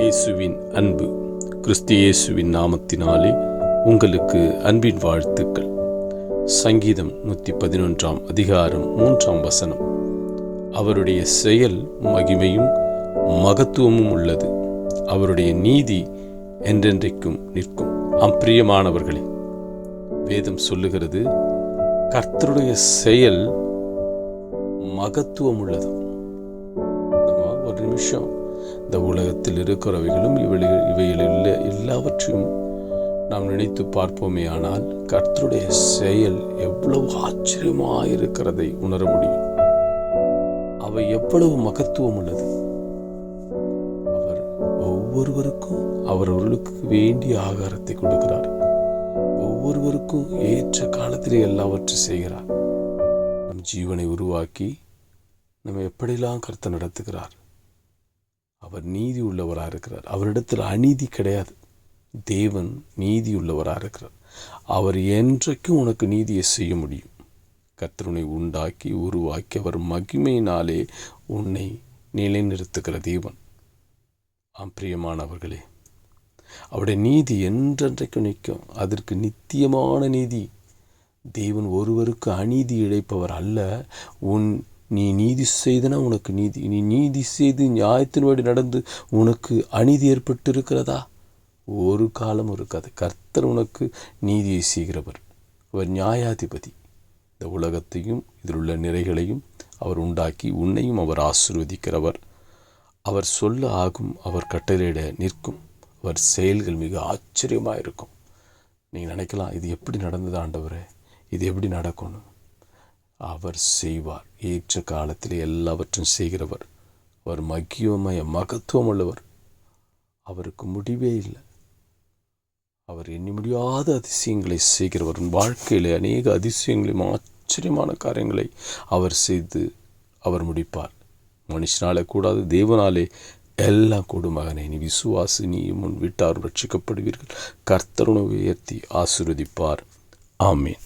இயேசுவின் அன்பு. கிறிஸ்து இயேசுவின் நாமத்தினாலே உங்களுக்கு அன்பின் வாழ்த்துக்கள். சங்கீதம் நூற்றி பதினொன்றாம் அதிகாரம் மூன்றாம் வசனம். அவருடைய செயல் மகிமையும் மகத்துவமும் உள்ளது. அவருடைய நீதி என்றென்றைக்கும் நிற்கும். அம்பிரியமானவர்களே வேதம் சொல்லுகிறது கர்த்தருடைய செயல் மகத்துவம் உள்ளது நம்ம ஒரு நிமிஷம். இந்த உலகத்தில் இருக்கிறவைகளும் இவைகள் இவையில் இல்லை எல்லாவற்றையும் நாம் நினைத்து பார்ப்போமே ஆனால் கர்த்தருடைய செயல் எவ்வளவு ஆச்சரியமாக இருக்கிறதை உணர முடியும். அவை எவ்வளவு மகத்துவம் உள்ளது. அவர் ஒவ்வொருவருக்கும் அவரவர்களுக்கு வேண்டிய ஆகாரத்தை கொடுக்கிறார். ஒவ்வொருவருக்கும் ஏற்ற காலத்திலே எல்லாவற்றையும் செய்கிறார். நம் ஜீவனை உருவாக்கி நம்ம எப்படிலாம் கருத்தை நடத்துகிறார்? அவர் நீதி உள்ளவராக இருக்கிறார். அவரிடத்தில் அநீதி கிடையாது. தேவன் நீதி உள்ளவராக இருக்கிறார். அவர் என்றைக்கும் உனக்கு நீதியை செய்ய முடியும். கர்த்தருனை உண்டாக்கி உருவாக்கி அவர் மகிமையினாலே உன்னை நிலைநிறுத்துகிற தேவன். ஆம் பிரியமானவர்களே அவருடைய நீதி என்றென்றைக்கும் நிற்கும். அதற்கு நித்தியமான நீதி. தேவன் ஒருவருக்கு அநீதி இழைப்பவர் அல்ல. உன் நீ நீதி செய்தனா உனக்கு நீதி. நீ நீதி செய்து நியாயத்தின்படி நடந்து உனக்கு அநீதி ஏற்பட்டு இருக்கிறதா ஒரு காலம் இருக்காது. கர்த்தர் உனக்கு நீதியை செய்கிறவர். அவர் நியாயாதிபதி. இந்த உலகத்தையும் இதில் உள்ள நிறைகளையும் அவர் உண்டாக்கி உன்னையும் அவர் ஆசிர்வதிக்கிறவர். அவர் சொல்ல ஆகும் அவர் கட்டளையிட நிற்கும். அவர் செயல்கள் மிக ஆச்சரியமாக இருக்கும் நீங்கள் நினைக்கலாம் இது எப்படி நடந்தது ஆண்டவரே? இது எப்படி நடக்கணும்? அவர் செய்வார். ஏற்ற காலத்தில் எல்லாவற்றையும் செய்கிறவர். அவர் மகியமய மகத்துவம் உள்ளவர் அவருக்கு முடிவே இல்லை. அவர் எண்ணி முடியாத அதிசயங்களை செய்கிறவர். வாழ்க்கையிலே வாழ்க்கையில் அநேக அதிசயங்களையும் ஆச்சரியமான காரியங்களை அவர் செய்து அவர் முடிப்பார். மனுஷனாலே கூடாது தேவனாலே எல்லாம் கூடும் மகனே. நீ விசுவாசி நீயும் உன் வீட்டார் ரட்சிக்கப்படுவீர்கள். கர்த்தருணை உயர்த்தி ஆசிர்வதிப்பார். ஆமீன்.